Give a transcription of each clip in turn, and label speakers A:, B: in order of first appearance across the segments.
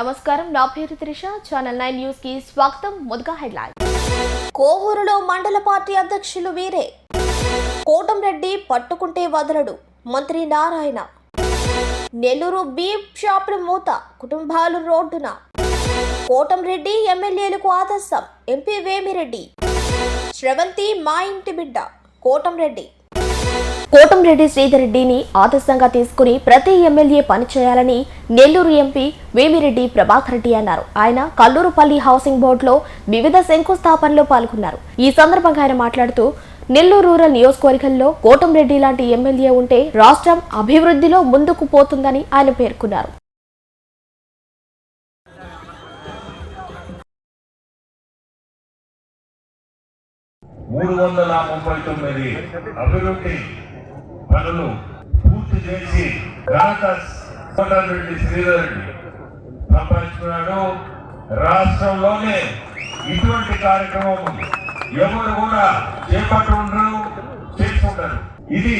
A: నమస్కారం నా పేరు త్రిష. ఛానల్ నైన్ న్యూస్కి స్వాగతం. మొదగా హెడ్లైన్. కోవూరులో మండల పార్టీ అధ్యక్షులు వీరే. కోటంరెడ్డి పట్టుకుంటే వదలడు. మంత్రి నారాయణ. నెల్లూరు బీప్ షాపుల మూత కుటుంబాలు రోడ్డున. కోటంరెడ్డి ఎమ్మెల్యేలకు ఆదర్శం. ఎంపీ వేమిరెడ్డి. శ్రవంతి మా ఇంటి బిడ్డ. కోటంరెడ్డి. కోటంరెడ్డి శ్రీధర్రెడ్డిని ఆదర్శంగా తీసుకుని ప్రతి ఎమ్మెల్యే పనిచేయాలని నెల్లూరు ఎంపీ వేమిరెడ్డి ప్రభాకర్ రెడ్డి అన్నారు. ఆయన కల్లూరుపల్లి హౌసింగ్ బోర్డులో వివిధ శంకుస్థాపనలో పాల్గొన్నారు. ఈ సందర్భంగా ఆయన మాట్లాడుతూ నెల్లూరు రూరల్ నియోజకవర్గంలో కోటంరెడ్డి లాంటి ఎమ్మెల్యే ఉంటే రాష్ట్రం అభివృద్ధిలో ముందుకు పోతుందని ఆయన పేర్కొన్నారు.
B: మూడు వందల ముప్పై తొమ్మిది అభివృద్ధి పనులు పూర్తి చేసి ఘనత కోటారెడ్డి శ్రీధర్ రెడ్డి సంపాదించుకున్నాడు. రాష్ట్రంలోనే ఇటువంటి కార్యక్రమం ఎవరు కూడా చేపట్టి చేసుకుంటారు ఇది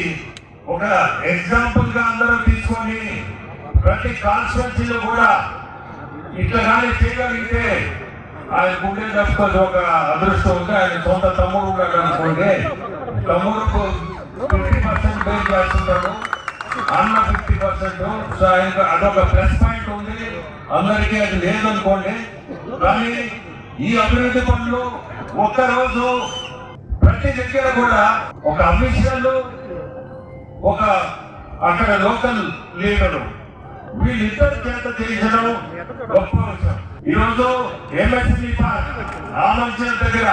B: ఒక ఎగ్జాంపుల్గా అందరూ తీసుకొని ప్రతి కాన్స్టిట్యున్సీలో కూడా ఇట్లా కానీ చేయగలిగితే ఆయన గుండె తప్పుకొని ఒక అదృష్టం ఉంది. ఆయన సొంత తమ్ముడు ఉన్నాడు అనుకోండి. తమ్ముడుకు పర్సెంట్ అన్న ఫిఫ్టీ పర్సెంట్. సో ఆయనకు అదొక ప్లస్ పాయింట్ ఉంది. అందరికీ అది లేదనుకోండి. కానీ ఈ అభివృద్ధి పనులు ఒక్కరోజు ప్రతి దగ్గర కూడా ఒక అఫీషియల్ ఒక అక్కడ లోకల్ లీడరు వీళ్ళిద్దరు చేత చేయించడం గొప్ప విషయం. ఈరోజు ఎంఎస్సీ పార్క్ రామంచల్ దగ్గర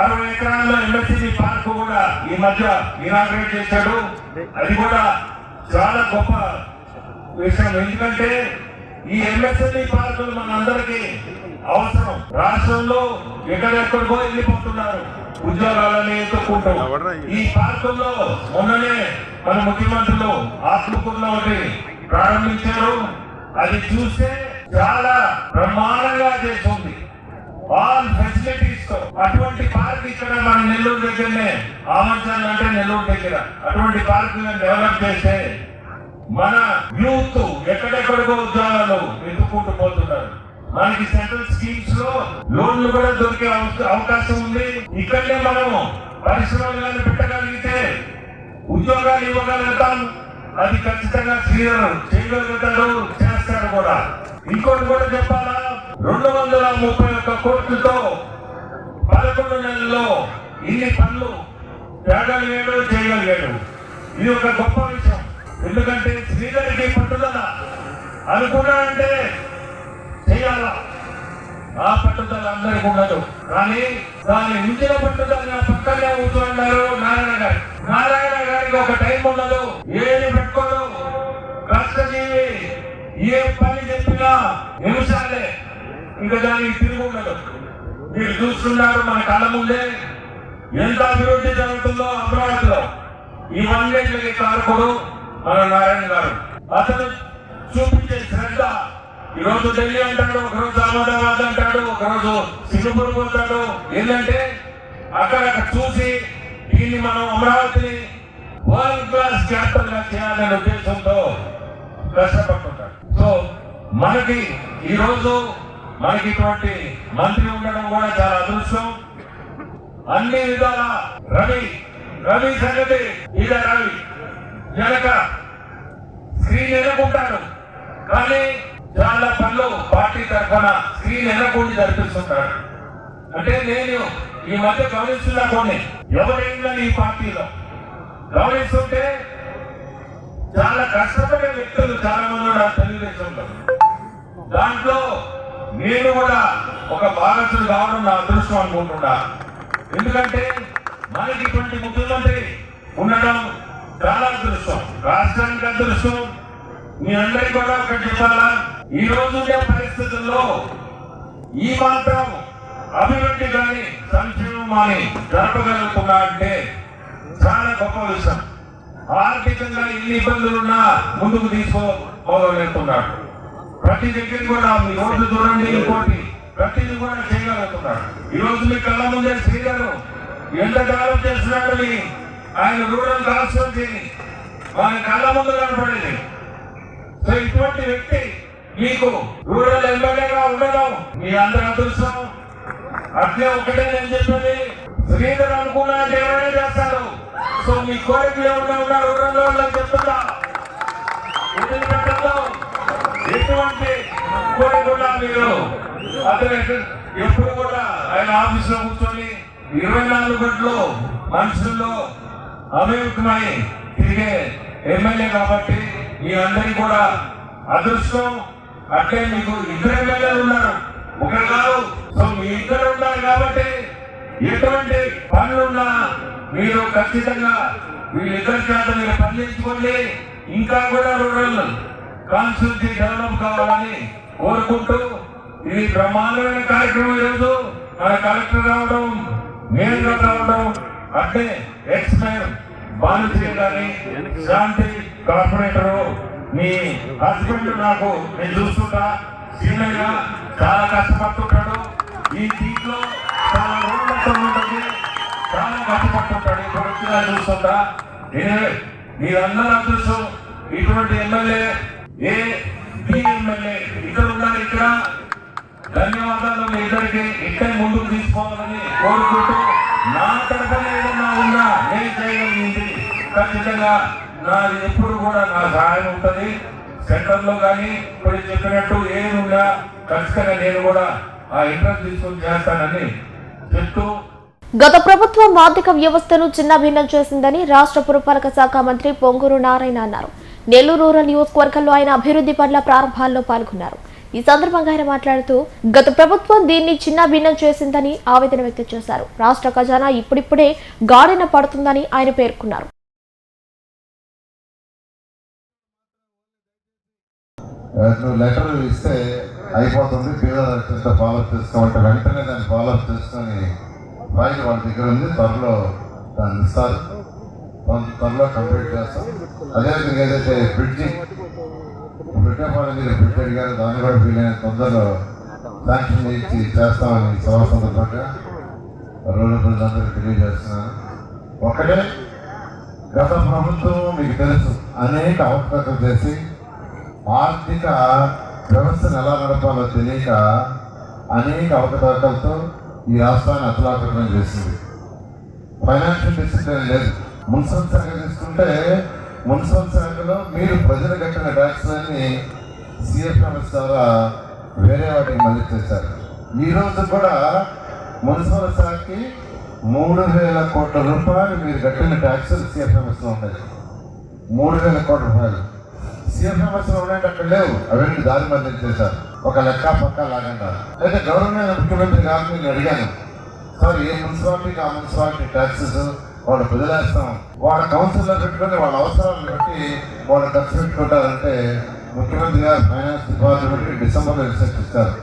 B: అరవై ఎకరాల్లో ఎంఎస్సీ పార్క్ కూడా ఈ మధ్య ఇనాగ్రేట్ చేశాడు. అది కూడా చాలా గొప్ప విషయం. ఎందుకంటే ఈ ఎంఎస్ఎంఈ పార్కులు మనందరికీ అవసరం. రాష్ట్రంలో ఎక్కడెక్కడికో వెళ్ళిపోతున్నారు. ఉద్యోగాలని ఎత్తుకుంటాం ఈ పార్కుల్లో మొన్ననే మన ముఖ్యమంత్రులు ఆత్మకూరులో ఒకటి ప్రారంభించారు. అది చూస్తే చాలా బ్రహ్మాండంగా చేస్తుంది. ఆల్ ఫెసిలిటీస్తో అటువంటి పార్క్ ఇక్కడ మన నెల్లూరు దగ్గరనే ఆమర్చాలు అంటే నెల్లూరు దగ్గర. అటువంటి పార్క్ డెవలప్ చేస్తే మన యూత్ ఎక్కడెక్కడికో ఉద్యోగాలు వెతుక్కుంటూ పోతున్నారు. మనకి సెంట్రల్ స్కీమ్స్లో లోన్లు కూడా దొరికే అవకాశం ఉంది. ఇక్కడనే మనం పరిశ్రమలు పెట్టగలిగితే ఉద్యోగాలు ఇవ్వగలుగుతాం. అది ఖచ్చితంగా శ్రీధర్ చేయగలుగుతారు చేస్తారు కూడా. ఇంకోటి కూడా చెప్పాలా? రెండు వందల ముప్పై ఒక్క కోట్లతో పదకొండు నెలల్లో ఇన్ని పనులు తేగలిగాడు చేయగలిగాడు. ఇది ఒక గొప్ప విషయం. ఎందుకంటే శ్రీధర్కి పట్టుదల అనుకున్నాడంటే చేయాలా? ఆ పట్టుదల అందరికి ఉండదు. కానీ దాని మించిన పట్టుదల నా పక్కనే ఉంటున్నారు నారాయణ గారు. నారాయణ గారికి ఒక టైం ఉండదు. ఏది పెట్టుకోడు. కష్టజీవి ఏ పని చెప్పినా నిమిషాలే. ఇంకా దానికి తిరిగి ఉండదు. మీరు చూస్తున్నారు మన కళ్ళ ముందే ఎంత అభివృద్ధి జరుగుతుందో అమరావతిలో. ఇవన్నిటికి కారకుడు మన నారాయణ గారు. అతను చూపించే శ్రద్ధ ఈరోజు ఢిల్లీ అంటాడు ఒకరోజు అహ్మదాబాద్ అంటాడు ఒకరోజు సింగపూర్ పోతాడు. ఏంటంటే అక్కడ చూసి దీన్ని మనం అమరావతిని వరల్డ్ క్లాస్ క్యాపిటల్గా చేయాలనే ఉద్దేశంతో కష్టపడుతుంటాడు. సో మనకి ఈరోజు మనకి ఇటువంటి మంత్రి ఉండడం కూడా చాలా అదృష్టం. అన్ని విధాల రవి రవి సంగతి ఇద రవి. వెనక స్క్రీన్ ఎన్నుకుంటాడు. కానీ చాలా పనులు పార్టీ తరఫున స్క్రీన్ ఎన్నుకుండి జరిపిస్తుంటాడు. అంటే నేను ఈ మధ్య గమనిస్తున్నా కొన్ని. ఎవరైనా ఈ పార్టీలో గమనిస్తుంటే చాలా కష్టపడే వ్యక్తులు చాలా మంది ఉన్నారు తెలుగుదేశంలో. దాంట్లో నేను కూడా ఒక భాగస్వామి కావడం నా అదృష్టం అనుకుంటున్నా. ఎందుకంటే మనకి ఇటువంటి ముఖ్యమంత్రి ఉండడం చాలా అదృష్టం. రాష్ట్రానికి అదృష్టం. మీ అందరికీ కూడా ఒకటి చెప్పాలా? ఈ రోజు ఉండే పరిస్థితుల్లో ఈ మాత్రం అభివృద్ధి కానీ సంక్షేమం కానీ జరపగలుగుతున్నా అంటే చాలా గొప్ప విషయం. ఆర్థికంగా ఎన్ని ఇబ్బందులున్నా ముందుకు తీసుకోగలుగుతున్నాడు ప్రతి దగ్గర కూడా మీ రోడ్లు చూడండి ఇంకోటి ప్రతిది కూడా చేయగలుగుతున్నాడు ఈ రోజు మీ కళ్ళ ముందే శ్రీగారు ఎంత డెవలప్ చేస్తున్నాడు ఆయన రూరల్ కాన్స్టిట్యూన్సీని మన కళ్ళ ముందు కనపడేది. సో ఇటువంటి వ్యక్తి మీకు రూరల్ ఎమ్మెల్యేగా ఉండడం మీ అందరి అదృష్టం అట్లే ఒకటే నేను చెప్పేది శ్రీధర్ అనుకున్నా అంటే ఏమైనా చేస్తారు. సో మీ కోరికలు ఏమైనా ఉన్నా రూరల్ చెప్తున్నా. ఎటువంటి కోరిక కూడా మీరు అతను ఎప్పుడు కూడా ఆయన ఆఫీసులో కూర్చొని ఇరవై నాలుగు గంటలు మనుషుల్లో అభిముఖమై తిరిగే ఎమ్మెల్యే కాబట్టి మీ అందరికీ కూడా అదృష్టం. అంటే మీకు ఇద్దరు ఎమ్మెల్యేలు ఉన్నారు. ఒకరు కాదు. సో మీ ఇద్దరు ఉన్నారు కాబట్టి ఎటువంటి పనులున్నా మీరు ఖచ్చితంగా వీళ్ళిద్దరి చేత మీరు పనిచేసుకోండి ఇంకా కూడా రూరల్ కాన్స్టిట్యూన్సీ డెవలప్ కావాలని కోరుకుంటూ ఇది బ్రహ్మాండమైన కార్యక్రమం ఈరోజు మన కలెక్టర్ రావడం మేయర్ రావడం అంటే ఎక్స్ మేయర్ బాలశ్రీ గారి శాంతి కార్పొరేటర్ మీ హస్బెండ్ నాకు నేను చూస్తుంటా సీనియర్గా చాలా కష్టపడుతుంటాడు. ఈ దీంట్లో చాలా రోడ్ల ఉంటుంది. చాలా కష్టపడుతుంటాడు. ఇప్పుడు కొడుకుగా చూస్తుంటా. మీరందరూ అదృష్టం ఇటువంటి ఎమ్మెల్యే ఏ బి ఎమ్మెల్యే ఇక్కడ ఉన్నారు ఇక్కడ. ధన్యవాదాలు మీ ఇద్దరికి. ఇక్కడే ముందుకు తీసుకోవాలని కోరుకుంటూ నా తరఫున ఏదన్నా ఉన్నా నేను చేయగలిగింది ఖచ్చితంగా నాది ఎప్పుడు కూడా నా సహాయం ఉంటుంది. సెంటర్లో కానీ ఇప్పుడు చెప్పినట్టు ఏది ఉన్నా ఖచ్చితంగా నేను కూడా ఆ ఇంట్రెస్ట్ తీసుకొని చేస్తానని చెప్తూ
A: గత ప్రభుత్వం ఆర్థిక వ్యవస్థను చిన్నభిన్నం చేసిందని రాష్ట్ర పురపాలక శాఖ మంత్రి పొంగూరు నారాయణ అన్నారు. నెల్లూరు రూరల్ నియోజకవర్గంలో ఆయన అభివృద్ధి పనుల ప్రారంభాల్లో పాల్గొన్నారు. ఈ సందర్భంగా ఆయన మాట్లాడుతూ గత ప్రభుత్వం దీన్ని చిన్న భిన్నం చేసిందని ఆవేదన వ్యక్తం చేశారు. రాష్ట్ర ఖజానా ఇప్పుడిప్పుడే గాడిన పడుతుందని ఆయన పేర్కొన్నారు.
C: నువ్వు లెటర్ ఇస్తే అయిపోతుంది. పేద ఫాలోఅప్ చేసుకోమంటే వెంటనే దాన్ని ఫాలోఅప్ చేసుకొని ఫైల్ వాళ్ళ దగ్గర ఉంది. త్వరలో దాన్ని ఇస్తారు. త్వరలో కంప్లీట్ చేస్తాం. అదేవిధంగా ఏదైతే బ్రిడ్జి బ్రిడ్జపాల మీద బ్రిడ్జ్ అడిగారు దాన్ని కూడా వీలైన తొందరలో శాంక్షన్ ఇచ్చి చేస్తామని సభ సందర్భంగా రోజు ప్రజలందరికీ తెలియజేస్తున్నాను. ఒకటే గత ప్రభుత్వం మీకు తెలుసు అనేక అవకాశాలు చేసి ఆర్థిక వ్యవస్థను ఎలా నడపాలో తెలియక అనేక అవకతవకలతో ఈ రాష్ట్రాన్ని అతలాకుతలం చేసింది. ఫైనాన్షియల్ డిసిప్లిన్ లేదు. మున్సిపల్ శాఖ తీసుకుంటే మున్సిపల్ శాఖలో మీరు ప్రజలు కట్టిన ట్యాక్స్లన్నీ సిఎఫ్ఎంఎస్ ద్వారా వేరే వాటికి మళ్ళీ చేశారు. ఈరోజు కూడా మున్సిపల్ శాఖకి మూడు వేల కోట్ల రూపాయలు మీరు కట్టిన ట్యాక్సులు సిఎఫ్ఎంఎస్లో ఉన్నాయి. మూడు వేల కోట్ల రూపాయలు. సిఎఫ్ఎంఎస్లో ఉన్నాయంటే అక్కడ లేవు. అవన్నీ దారి మధ్య చేశారు. ఒక లెక్క పక్క లాగంటారు అయితే గవర్నమెంట్ ముఖ్యమంత్రి గారిని నేను అడిగాను సార్ ఏ మున్సిపాలిటీకి ఆ మున్సిపాలిటీ ట్యాక్సెస్ వాళ్ళు వదిలేస్తాం వాళ్ళ కౌన్సిల్లో పెట్టుకుని వాళ్ళ అవసరాలను బట్టి వాళ్ళు ఖర్చు పెట్టుకుంటారంటే ముఖ్యమంత్రి గారు ఫైనాన్స్ డిపార్ట్మెంట్కి డిసెంబర్లో రిసెప్ట్ ఇస్తారు.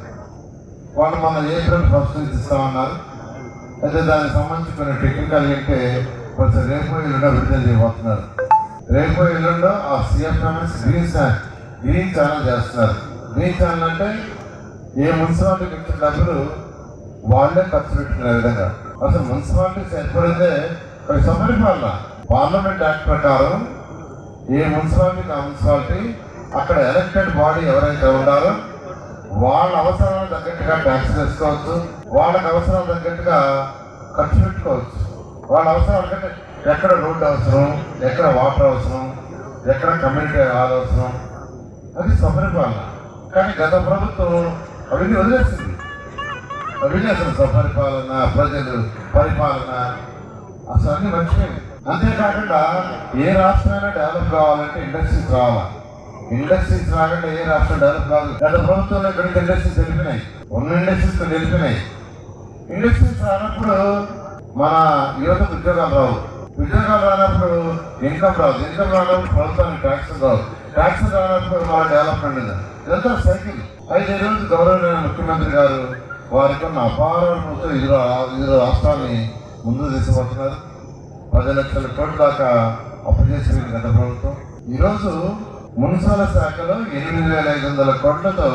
C: వాళ్ళు మన ఏప్రిల్ ఫస్ట్ నుంచి ఇస్తామన్నారు అయితే దానికి సంబంధించి కొన్ని టెక్నికల్ అంటే కొంచెం రేపు ఎల్లుండో విడుదల చేయబోతున్నారు. రేపు ఎల్లుండో ఆ CFMS green channel green channel చేస్తున్నారు. గ్రీన్ ఛానల్ అంటే ఏ మున్సిపాలిటీకి ఇచ్చిన డబ్బులు వాళ్ళే ఖర్చు పెట్టుకునే విధంగా. అసలు మున్సిపాలిటీస్ ఏర్పడితే అవి సమరిపాలన పార్లమెంట్ యాక్ట్ ప్రకారం ఏ మున్సిపాలిటీకి ఆ మున్సిపాలిటీ అక్కడ ఎలక్టెడ్ బాడీ ఎవరైతే ఉన్నారో వాళ్ళ అవసరాలకు తగ్గట్టుగా ట్యాక్స్ వేసుకోవచ్చు వాళ్ళకి అవసరాలు తగ్గట్టుగా ఖర్చు పెట్టుకోవచ్చు. వాళ్ళ అవసరాలు కంటే ఎక్కడ రోడ్డు అవసరం ఎక్కడ వాటర్ అవసరం ఎక్కడ కమ్యూనిటీ హాల్ అవసరం అది సపరిపాలన కానీ గత ప్రభుత్వం అవన్నీ వదిలేసింది. అవన్నీ అసలు సపరిపాలన ప్రజలు పరిపాలన అసలు అన్ని మర్చిపోయింది అంతేకాకుండా ఏ రాష్ట్రమైనా డెవలప్ కావాలంటే ఇండస్ట్రీస్ రావాలి. ఇండస్ట్రీస్ రాకుండా ఏ రాష్ట్రం డెవలప్ కాదు. గత ప్రభుత్వంలో ఇక్కడికి ఇండస్ట్రీస్ వెళ్ళిపోయినాయి ఉన్న ఇండస్ట్రీస్ వెళ్ళిపోయినాయి ఇండస్ట్రీస్ రానప్పుడు మన యువత ఉద్యోగాలు రావు. ఉద్యోగాలు రానప్పుడు ఇన్కమ్ రాదు ఇన్కమ్ రానప్పుడు ప్రభుత్వానికి ట్యాక్స్ రావు. ట్యాక్స్ రానప్పుడు మన డెవలప్మెంట్ ఉండదు. ఇదంతా సైకిల్ అయితే ఈరోజు గౌరవనీయ ముఖ్యమంత్రి గారు వారికి ఉన్న అపారతో ఇరు ఇరు రాష్ట్రాన్ని ముందు తీసుకుపోతున్నారు పది లక్షల కోట్ల దాకా అప్పు చేసింది గత ప్రభుత్వం. ఈరోజు మున్సిపల్ శాఖలో ఎనిమిది వేల ఐదు వందల కోట్లతో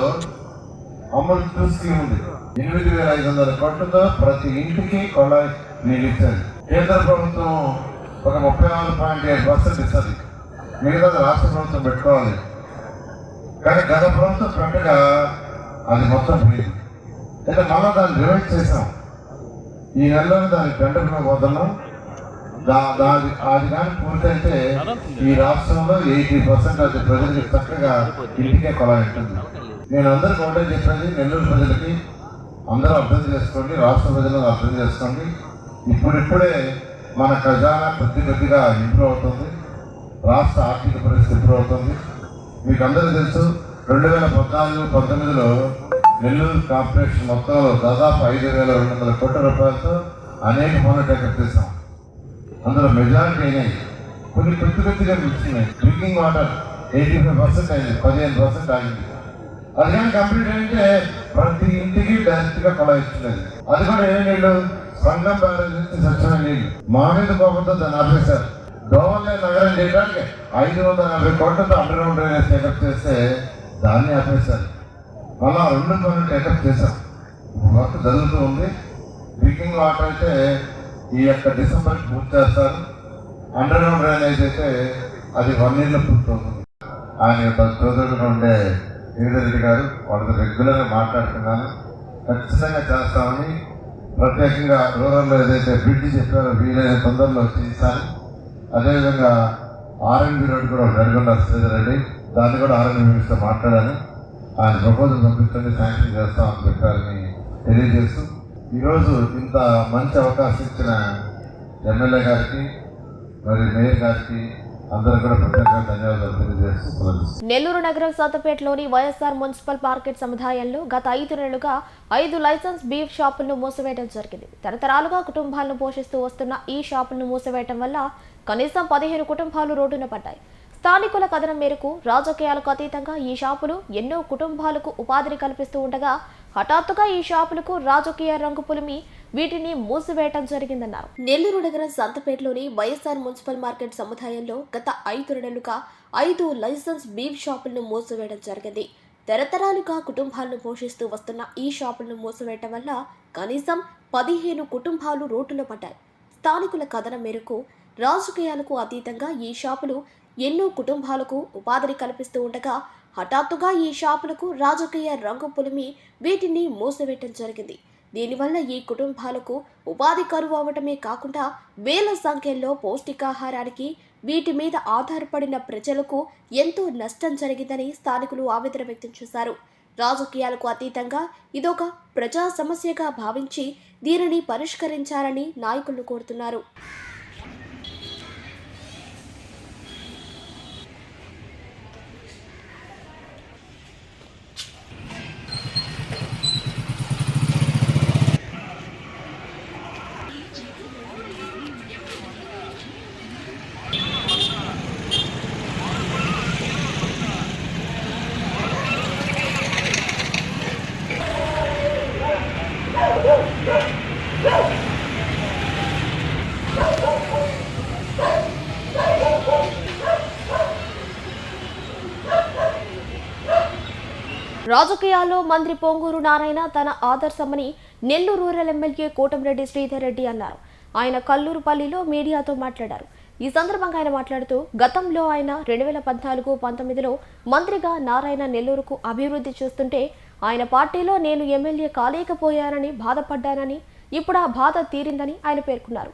C: అమలు టూ స్కీమ్ ఉంది. ఎనిమిది వేల ఐదు వందల కోట్లతో ప్రతి ఇంటికి కొళాయి నీళ్ళు ఇచ్చారు. కేంద్ర ప్రభుత్వం ఒక ముప్పై ఆరు పాయింట్ ఏడు పర్సెంట్ ఇస్తుంది. మిగతా రాష్ట్ర ప్రభుత్వం పెట్టుకోవాలి. కానీ గత ప్రభుత్వం ఫ్రంట్గా అది మొత్తం పోయింది. అయితే మళ్ళీ దాన్ని రివైట్ చేసాం ఈ నెలలో దానికి టెండర్ పోతున్నాం దా దాని అది కానీ పూర్తయితే ఈ రాష్ట్రంలో ఎయిటీ పర్సెంట్ అది ప్రజలకి చక్కగా ఇంటికే కొలవెట్టింది నేను అందరికి ఒకటే చెప్పేది నెల్లూరు ప్రజలకి అందరూ అర్థం చేసుకోండి రాష్ట్ర ప్రజలను అర్థం చేసుకోండి. ఇప్పుడిప్పుడే మన ఖజానా కొద్ది కొద్దిగా ఇంప్రూవ్ అవుతుంది. రాష్ట్ర ఆర్థిక పరిస్థితి ఇంప్రూవ్ అవుతుంది. మీకు అందరికీ తెలుసు రెండు వేల పద్నాలుగు పంతొమ్మిదిలో నెల్లూరు కార్పొరేషన్ మొత్తంలో దాదాపు ఐదు వేల రెండు వందల కోట్ల రూపాయలతో అనేక పనులు టేకప్ చేశాం అందులో మెజారిటీ అయినాయి. కొన్ని కొద్ది కొద్దిగా మించినాయి. Drinking water eighty five percent అయింది పదిహేను పర్సెంట్ ఆగింది అది కానీ కంప్లీట్ అంటే ప్రతి ఇంటికి డైరెక్ట్గా కొల ఇస్తున్నది అది కూడా ఏ నీళ్ళు? సంగం బ్యారేజ్ నుంచి స్వచ్ఛమైన నీళ్ళు. మా మీద కోపంతో దాన్ని ఆపేశారు. దోవల్లే నగరం చేయడానికి ఐదు వందల యాభై కోట్లతో అండర్ గ్రౌండ్ డ్రైనేజ్ టేకప్ చేస్తే దాన్ని ఆపేశారు. అలా రెండు పనులు టేకప్ చేశాం. వర్క్ జరుగుతూ ఉంది. డ్రింకింగ్ వాటర్ అయితే ఈ యొక్క డిసెంబర్ పూర్తి చేస్తారు. అండర్ గ్రౌండ్ డ్రైనేజ్ అయితే అది వన్ ఇయర్లో పూర్తవుతుంది ఆయన యొక్క సోదరుడు ఉండే శ్రీధరెడ్డి గారు వాళ్ళతో రెగ్యులర్గా మాట్లాడుతున్నాను. ఖచ్చితంగా చేస్తామని ప్రత్యేకంగా రూరల్లో ఏదైతే బ్రిడ్జ్ చెప్పారో వీలైన తొందరలో చేశాను అదేవిధంగా ఆర్ఎన్బి రోడ్ కూడా రెడ్గొండ శ్రీధర్ రెడ్డి దాన్ని కూడా ఆర్ఎన్బి మినిస్టర్ మాట్లాడాను. ఆయన ప్రపోజల్ పంపించండి శాంక్షన్ చేస్తామని చెప్పారని తెలియజేస్తూ ఈరోజు ఇంత మంచి అవకాశం ఇచ్చిన ఎమ్మెల్యే గారికి మరి మేయర్ గారికి
A: నెల్లూరు నగరం సత్తపేటలోని వైఎస్ఆర్ మున్సిపల్ మార్కెట్ సముదాయంలో గత ఐదు నెలలుగా ఐదు లైసెన్స్ బీఫ్ షాపులను మూసివేయడం జరిగింది. తరతరాలుగా కుటుంబాలను పోషిస్తూ వస్తున్న ఈ షాపులను మూసివేయడం వల్ల కనీసం పదిహేను కుటుంబాలు రోడ్డున పడ్డాయి. స్థానికుల కథనం మేరకు రాజకీయాలకు అతీతంగా ఈ షాపులు ఎన్నో కుటుంబాలకు ఉపాధిని కల్పిస్తూ ఉండగా హఠాత్తుగా ఈ షాపులకు రాజకీయ రంగు పులిమి వీటిని మూసివేయటం జరిగిందన్నారు. నెల్లూరు నగరం సంతపేటలోని వైఎస్ఆర్ మున్సిపల్ మార్కెట్ సముదాయంలో గత ఐదు నెలలుగా ఐదు లైసెన్స్ బీఫ్ షాపులను మూసివేయడం జరిగింది. తరతరాలుగా కుటుంబాలను పోషిస్తూ వస్తున్న ఈ షాపులను మూసివేయటం వల్ల కనీసం పదిహేను కుటుంబాలు రోడ్డులో పడ్డాయి. స్థానికుల కథనం మేరకు రాజకీయాలకు అతీతంగా ఈ షాపులు ఎన్నో కుటుంబాలకు ఉపాధిని కల్పిస్తూ ఉండగా హఠాత్తుగా ఈ షాపులకు రాజకీయ రంగు పులిమి వీటిని మూసివేయటం జరిగింది. దీనివల్ల ఈ కుటుంబాలకు ఉపాధి కరువు అవటమే కాకుండా వేల సంఖ్యలో పౌష్టికాహారానికి వీటి మీద ఆధారపడిన ప్రజలకు ఎంతో నష్టం జరిగిందని స్థానికులు ఆవేదన వ్యక్తం చేశారు. రాజకీయాలకు అతీతంగా ఇదొక ప్రజా సమస్యగా భావించి దీనిని పరిష్కరించాలని నాయకులు కోరుతున్నారు. రాజకీయాల్లో మంత్రి పొంగూరు నారాయణ తన ఆదర్శమని నెల్లూరు రూరల్ ఎమ్మెల్యే కోటంరెడ్డి శ్రీధర్ రెడ్డి అన్నారు. ఆయన కల్లూరుపల్లిలో మీడియాతో మాట్లాడారు. ఈ సందర్భంగా ఆయన మాట్లాడుతూ గతంలో ఆయన రెండు వేల పద్నాలుగు పంతొమ్మిదిలో మంత్రిగా నారాయణ నెల్లూరుకు అభివృద్ధి చేస్తుంటే ఆయన పార్టీలో నేను ఎమ్మెల్యే కాలేకపోయానని బాధపడ్డానని ఇప్పుడు ఆ బాధ తీరిందని ఆయన పేర్కొన్నారు.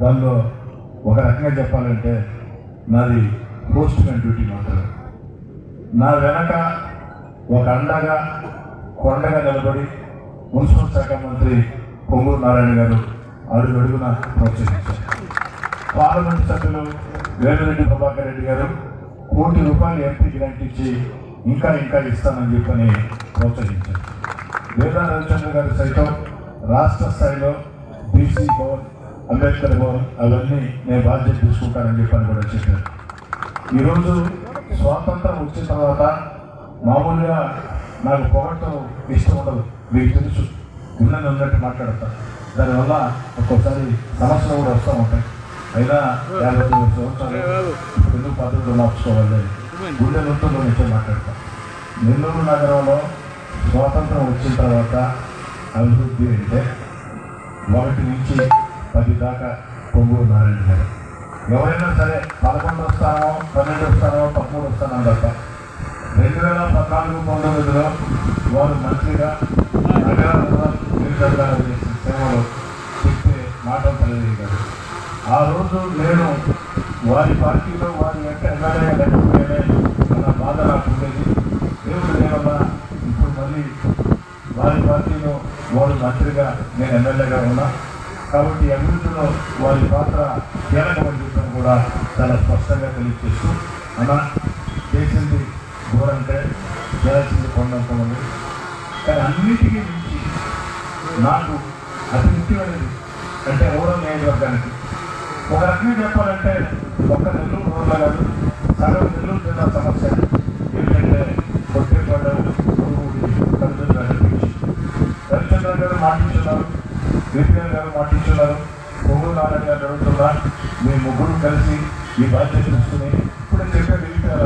D: దానిలో ఒక రకంగా చెప్పాలంటే నాది పోస్ట్ మ్యాన్ డ్యూటీ మాత్రమే. నా వెనక ఒక అండగా కొండగా నిలబడి మున్సిపల్ శాఖ మంత్రి పొంగూరు నారాయణ గారు అడుగు అడుగున ప్రోత్సహించారు. పార్లమెంట్ సభ్యులు వేమిరెడ్డి ప్రభాకర్ రెడ్డి గారు కోటి రూపాయలు ఎంపీ గ్రాంట్ ఇచ్చి ఇంకా ఇంకా ఇస్తానని చెప్పని ప్రోత్సహించారు. వేదా రవిచంద్ర గారు సైతం రాష్ట్ర స్థాయిలో బీసీ భవన్ అంబేద్కర్ భవన్ అవన్నీ నేను బాధ్యత తీసుకుంటానని చెప్పని కూడా చెప్పారు. ఈరోజు స్వాతంత్రం వచ్చిన తర్వాత మామూలుగా నాకు పొగట్టం ఇష్టం ఉండదు. మీకు తెలుసు ఉన్నది ఉన్నట్టు మాట్లాడతాను దానివల్ల ఒక్కోసారి సమస్యలు కూడా వస్తూ ఉంటాయి. అయినా యాభై తొమ్మిది సంవత్సరాలు తెలుగు పద్ధతులు మార్చుకోవాలి? గుండె నొత్తులో నుంచే మాట్లాడతాం. నెల్లూరు నగరంలో స్వాతంత్రం వచ్చిన తర్వాత అభివృద్ధి అంటే ఒకటి నుంచి పది దాకా పొంగూరు నారాయణ గారు. ఎవరైనా సరే పదకొండు వస్తానో పన్నెండు వస్తానో పదమూడు వస్తానో తప్ప రెండు వేల పద్నాలుగు పంతొమ్మిదిలో వారు మంత్రిగా నగర సేవలు చెప్పే మాటలు తెలియజేయగలరు. ఆ రోజు నేను వారి పార్టీలో వారి యొక్క ఎమ్మెల్యేగా లేకపోయానే మన బాధ రాకుండేది దేవుడు దేవల్ల ఇప్పుడు మళ్ళీ వారి పార్టీలో వారు మంత్రిగా నేను ఎమ్మెల్యేగా ఉన్నా. కాబట్టి అభివృద్ధిలో వారి పాత్ర కీలకమని చెప్పని కూడా చాలా స్పష్టంగా తెలియజేస్తూ అన్న చేసింది ఘోరంటే చేయాల్సింది కొండంత మంది కానీ అన్నిటికీ మించి నాకు అతి ముఖ్యమైనది అంటే ఓరో నియోజకవర్గానికి. ఒక రకంగా చెప్పాలంటే ఒక్క నెల్లూరు రోడ్ల కాదు సగం నెల్లూరు జిల్లా సమస్య ఏంటంటే కొట్టేపాడు రవిచంద్ర రవిచంద్ర గారు మాటించున్నారు విపిఎల్ గారు మాటించున్నారు పొంగుల నారాయణ గారు అడుగుతున్నా మీ ముగ్గురు కలిసి ఈ బాధ్యత తీసుకుని ఇప్పుడే చెప్పే విపిఆర్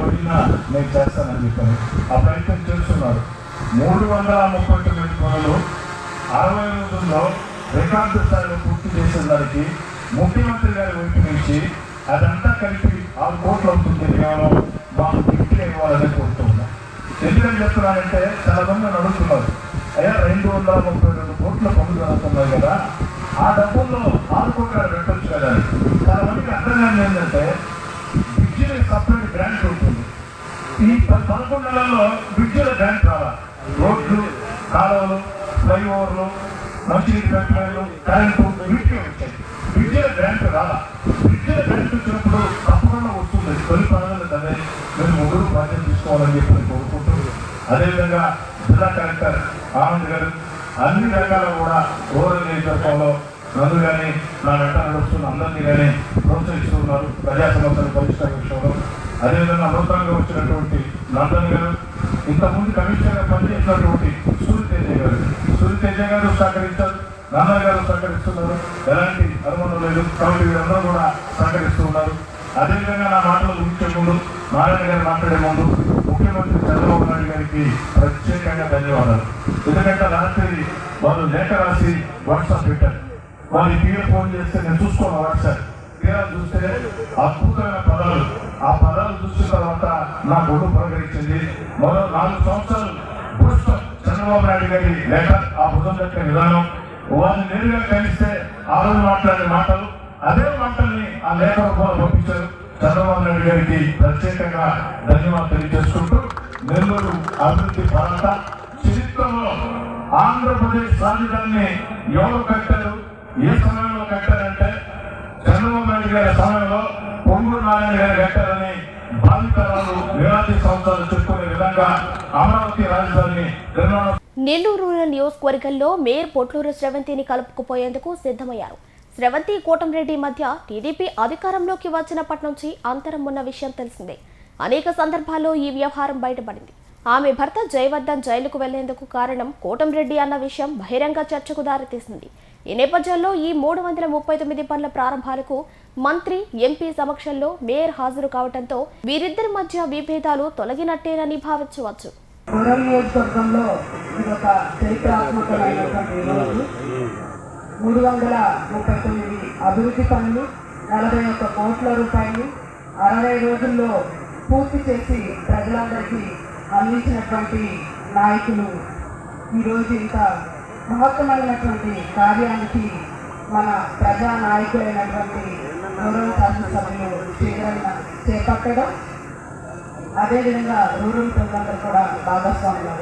D: వదిలినా నేను చేస్తానని చెప్పాను ఆ ప్రయత్నం చేస్తున్నారు. మూడు వందల ముప్పై తొమ్మిది పనులు అరవై రోజుల్లో రికార్డు స్థాయిలో పూర్తి చేసిన దానికి ముఖ్యమంత్రి గారి వైపు నుంచి అదంతా కలిపి ఆరు కోట్లు అవుతుంది కేవలం మాకు గిఫ్ట్లు ఇవ్వాలని కోరుతున్నాం. ఎందుకని చెప్తున్నానంటే చాలా మంది నన్ను అడుగుతున్నారు అయ్యా రెండు వందల ముప్పై రెండు కోట్ల పనులు జరుగుతున్నాయి కదా ఆ డబ్బుల్లో ఆరు కోట్లు పెట్టొచ్చు కదా అని. అర్థం ఏంటంటే బ్రిడ్జిని సపరేట్ గ్రాంట్ ఉంటుంది. ఈ పదకొండు నెలల్లో బ్రిడ్జిల గ్రాంట్ రావాలి. రోడ్లు కాలువలు ఫ్లైఓవర్లు మంచినీటి ఫ్యాక్టరీలు కరెంటు వీటికి వచ్చాయి బ్రిడ్జిల గ్రాంట్ రాలా బ్రిడ్జిల గ్రాంట్ వచ్చినప్పుడు తప్పకుండా వస్తుంది. తొలి పనులు అదే మీరు ముగ్గురు బాధ్యత తీసుకోవాలని చెప్పి నేను కోరుకుంటూ అదేవిధంగా జిల్లా కలెక్టర్ ఆనంద్ గారు అన్ని రకాల కూడా రూరల్ నియోజకవర్గంలో నన్ను కానీ నా వెంట నడుస్తున్న అందరినీ కానీ ప్రోత్సహిస్తున్నారు. ప్రజా సమస్యలు పరిష్కార విషయంలో. అదేవిధంగా నూతనంగా వచ్చినటువంటి నందన్ గారు ఇంతకుముందు కమిషనర్గా పనిచేసినటువంటి సూర్యతేజ గారు. సూర్యతేజ గారు సహకరించారు. నాన్న గారు సహకరిస్తున్నారు. ఎలాంటి అనుమానం లేదు. కాబట్టి వీరందరూ కూడా సహకరిస్తున్నారు అదేవిధంగా నా మాటలు ముగించే ముందు నారాయణ గారు మాట్లాడే ముందు ముఖ్యమంత్రి చంద్రబాబు నాయుడు గారికి ప్రత్యేకంగా ధన్యవాదాలు. ఎందుకంటే రాత్రి వాళ్ళు లేఖ రాసి వాట్సాప్ పెట్టారు. వారి టీవీ ఫోన్ చేస్తే నేను చూసుకోను వాట్సాప్. తీరా చూస్తే అద్భుతమైన పదాలు. ఆ పదాలు చూసిన తర్వాత నా గొడవ ప్రకటించింది మరో నాలుగు సంవత్సరాలు భూష్టం చంద్రబాబు నాయుడు గారి లేఖ ఆ బృందం యొక్క విధానం. వారిని నేరుగా కలిస్తే ఆ రోజు మాట్లాడే మాటలు అదే మాటల్ని ఆ లేఖ రూపంలో పంపించారు. చంద్రబాబు నాయుడు గారికి ప్రత్యేకంగా ధన్యవాదాలు తెలియజేసుకుంటూ నెల్లూరు అభివృద్ధి భారత చరిత్రలో ఆంధ్రప్రదేశ్ రాజధానిని ఎవరు కట్టారు? ఏ సమయంలో కట్టారంటే చంద్రబాబు నాయుడు గారి సమయంలో పొంగు నారాయణ గారు కట్టారని బాధితరాలు వేలాది సంవత్సరాలు చెప్పుకునే విధంగా అమరావతి రాజధానిని నిర్మాణం
A: నెల్లూరు రూరల్ నియోజకవర్గంలో మేయర్ పొట్లూరు స్రవంతిని కలుపుకుపోయేందుకు సిద్ధమయ్యారు. శ్రవంతి కోటంరెడ్డి మధ్య టీడీపీ అధికారంలోకి వచ్చినప్పటి నుంచి అంతరం ఉన్న విషయం తెలిసిందే. అనేక సందర్భాల్లో ఈ వ్యవహారం బయటపడింది. ఆమె భర్త జయవర్ధన్ జైలుకు వెళ్ళేందుకు కారణం కోటంరెడ్డి అన్న విషయం బహిరంగ చర్చకు దారితీసింది. ఈ నేపథ్యంలో ఈ మూడు వందల ముప్పై తొమ్మిది పనుల ప్రారంభాలకు మంత్రి ఎంపీ సమక్షంలో మేయర్ హాజరు కావడంతో వీరిద్దరి మధ్య విభేదాలు తొలగినట్టేనని భావించవచ్చు.
E: మూడు వందల ముప్పై తొమ్మిది అభివృద్ధి పనులు నలభై ఒక్క కోట్ల రూపాయలు అరవై రోజుల్లో పూర్తి చేసి ప్రజలందరికీ అందించినటువంటి నాయకులు. ఈరోజు ఇంత మహత్తమైనటువంటి కార్యానికి మన ప్రజా నాయకులైనటువంటి గౌరవ శాసనసభ్యులు శ్రీకరణ చేపట్టడం అదేవిధంగా రూరల్ ప్రజలందరూ కూడా భాగస్వాములు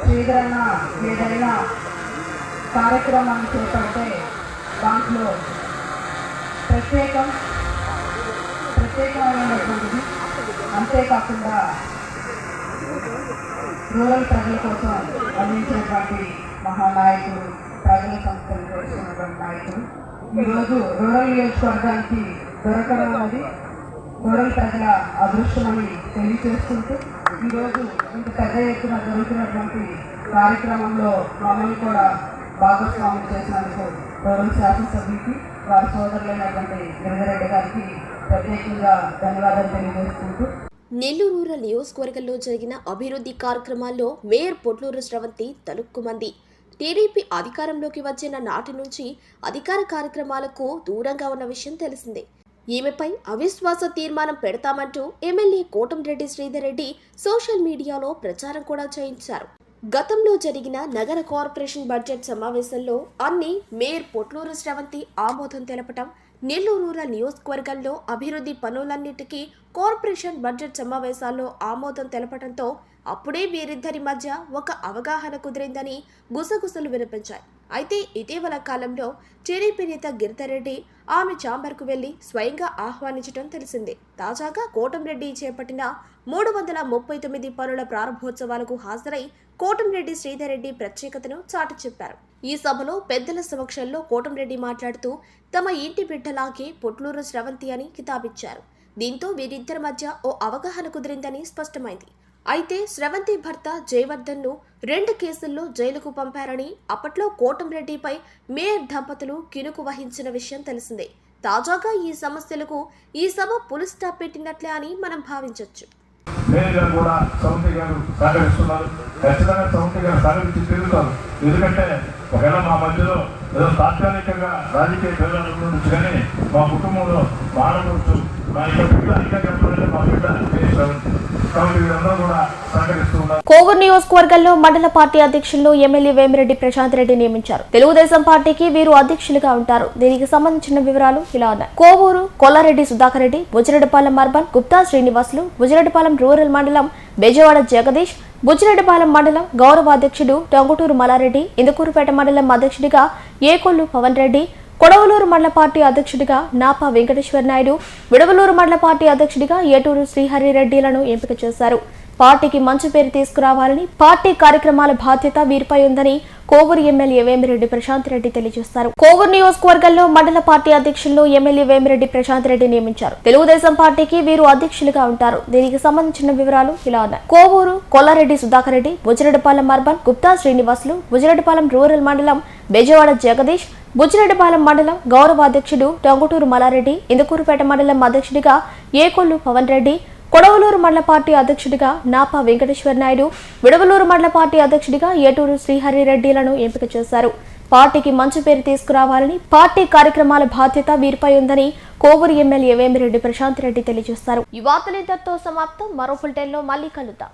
E: శ్రీధరన్న ఏదైనా కార్యక్రమాన్ని చేపడితే దాంట్లో ప్రత్యేకం ప్రత్యేకమైనటువంటిది. అంతేకాకుండా రూరల్ ప్రజల కోసం అందించినటువంటి మహానాయకుడు ప్రజల సంస్థలు చేస్తున్నటువంటి నాయకుడు. ఈరోజు రూరల్ నియోజకవర్గానికి దొరకడం అనేది రూరల్ ప్రజల అదృష్టమని తెలియజేసుకుంటూ ఈరోజు ఇంత పెద్ద ఎత్తున జరుగుతున్నటువంటి కార్యక్రమంలో మమ్మల్ని కూడా భాగస్వామ్యం చేసినందుకు రూరల్ శాసనసభ్యుకి వారి సోదరులైనటువంటి గిరిజరెడ్డి గారికి ప్రత్యేకంగా ధన్యవాదాలు తెలియజేసుకుంటూ.
A: నెల్లూరు రూరల్ నియోజకవర్గంలో జరిగిన అభివృద్ధి కార్యక్రమాల్లో మేయర్ పొట్లూరు శ్రవంతి తలుక్కుమంది టీడీపీ అధికారంలోకి వచ్చిన నాటి నుంచి అధికార కార్యక్రమాలకు దూరంగా ఉన్న విషయం తెలిసిందే. ఈమెపై అవిశ్వాస తీర్మానం పెడతామంటూ ఎమ్మెల్యే కోటంరెడ్డి శ్రీధర్ రెడ్డి సోషల్ మీడియాలో ప్రచారం కూడా చేయించారు. గతంలో జరిగిన నగర కార్పొరేషన్ బడ్జెట్ సమావేశంలో అన్ని మేయర్ పొట్లూరు శ్రవంతి ఆమోదం తెలపటం నెల్లూరు రూరల్ నియోజకవర్గంలో అభివృద్ధి పనులన్నిటికీ కార్పొరేషన్ బడ్జెట్ సమావేశాల్లో ఆమోదం తెలపడంతో అప్పుడే వీరిద్దరి మధ్య ఒక అవగాహన కుదిరిందని గుసగుసలు వినిపించాయి. అయితే ఇటీవల కాలంలో టీడీపీ నేత గిరితారెడ్డి ఆమె చాంబర్కు వెళ్ళి స్వయంగా ఆహ్వానించడం తెలిసిందే. తాజాగా కోటంరెడ్డి చేపట్టిన మూడు వందల ముప్పై తొమ్మిది పనుల ప్రారంభోత్సవాలకు హాజరై కోటంరెడ్డి శ్రీధర్రెడ్డి ప్రత్యేకతను చాటి చెప్పారు. ఈ సభలో పెద్దల సమక్షంలో కోటంరెడ్డి మాట్లాడుతూ తమ ఇంటి బిడ్డలాగే పొట్లూరు స్రవంతి అని కితాబిచ్చారు. దీంతో వీరిద్దరి మధ్య ఓ అవగాహన కుదిరిందని స్పష్టమైంది. అయితే స్రవంతి భర్త జయవర్ధన్ను రెండు కేసుల్లో జైలుకు పంపారని అప్పట్లో కోటంరెడ్డిపై మేయర్ దంపతులు కినుకు వహించిన విషయం తెలిసిందే. తాజాగా ఈ సమస్యలకు ఈ సభ పులి స్టాప్ పెట్టినట్లే అని మనం భావించవచ్చు
D: ఎందుకంటే ఒకవేళ మా మధ్యలో ఏదో తాత్కాలికంగా రాజకీయ భేదాలు ఉండొచ్చు కానీ మా కుటుంబంలో మాడవచ్చు మా యొక్క బిడ్డ ఇంకా చెప్పాలంటే మా బిడ్డ
A: కోవూరు నియోజకవర్గంలో మండల పార్టీ అధ్యక్షులను ఎమ్మెల్యే వేమిరెడ్డి ప్రశాంత్ రెడ్డి నియమించారు. తెలుగుదేశం పార్టీకి వీరు అధ్యక్షులుగా ఉంటారు. దీనికి సంబంధించిన వివరాలు ఇలా ఉన్నాయి. కోవూరు కొల్లారెడ్డి సుధాకర్ రెడ్డి బుజ్జిరెడ్డిపాలెం అర్బన్ గుప్తా శ్రీనివాసులు బుజ్జిరెడ్డిపాలెం రూరల్ మండలం బెజవాడ జగదీష్ బుజ్జిరెడ్డిపాలెం మండలం గౌరవ అధ్యక్షుడు టంగుటూరు మల్లారెడ్డి ఇందుకూరుపేట మండలం అధ్యక్షుడిగా ఏకొల్లు పవన్ రెడ్డి కొడవలూరు మండల పార్టీ అధ్యక్షుడిగా నాపా వెంకటేశ్వర నాయుడు విడవలూరు మండల పార్టీ అధ్యక్షుడిగా ఏటూరు శ్రీహరి రెడ్డిలను ఎంపిక చేశారు. పార్టీకి మంచి పేరు తీసుకురావాలని పార్టీ కార్యక్రమాల బాధ్యత వీరిపై ఉందని కోవూరు ఎమ్మెల్యే వేమిరెడ్డి ప్రశాంత్ రెడ్డి తెలియజేశారు కోవూరు నియోజకవర్గంలో మండల పార్టీ అధ్యక్షులను ఎమ్మెల్యే వేమిరెడ్డి ప్రశాంత్ రెడ్డి నియమించారు. తెలుగుదేశం పార్టీకి వీరు అధ్యక్షులుగా ఉంటారు. దీనికి సంబంధించిన వివరాలు ఇలా ఉన్నాయి. కోవూరు కొల్లారెడ్డి సుధాకర్ రెడ్డి బుజ్జిరెడ్డిపాలెం అర్బన్ గుప్తా శ్రీనివాసులు బుజ్జిరెడ్డిపాలెం రూరల్ మండలం బెజవాడ జగదీష్ బుజ్జిరెడ్డిపాలెం మండలం గౌరవ అధ్యక్షుడు టంగుటూరు మల్లారెడ్డి ఇందుకూరుపేట మండలం అధ్యక్షుడిగా ఏకొల్లు పవన్ రెడ్డి కొడవలూరు మండల పార్టీ అధ్యక్షుడిగా నాపా వెంకటేశ్వర నాయుడు విడవలూరు మండల పార్టీ అధ్యక్షుడిగా ఏటూరు శ్రీహరి రెడ్డిలను ఎంపిక చేశారు. పార్టీకి మంచి పేరు తీసుకురావాలని పార్టీ కార్యక్రమాల బాధ్యత వీరిపై ఉందని కోవూరు ఎమ్మెల్యే వేమిరెడ్డి ప్రశాంత్ రెడ్డి తెలియజేశారు. ఈ వార్తలు ఇంతటితో సమాప్తం. మరో బులెటిన్లో మళ్ళీ కలుద్దాం.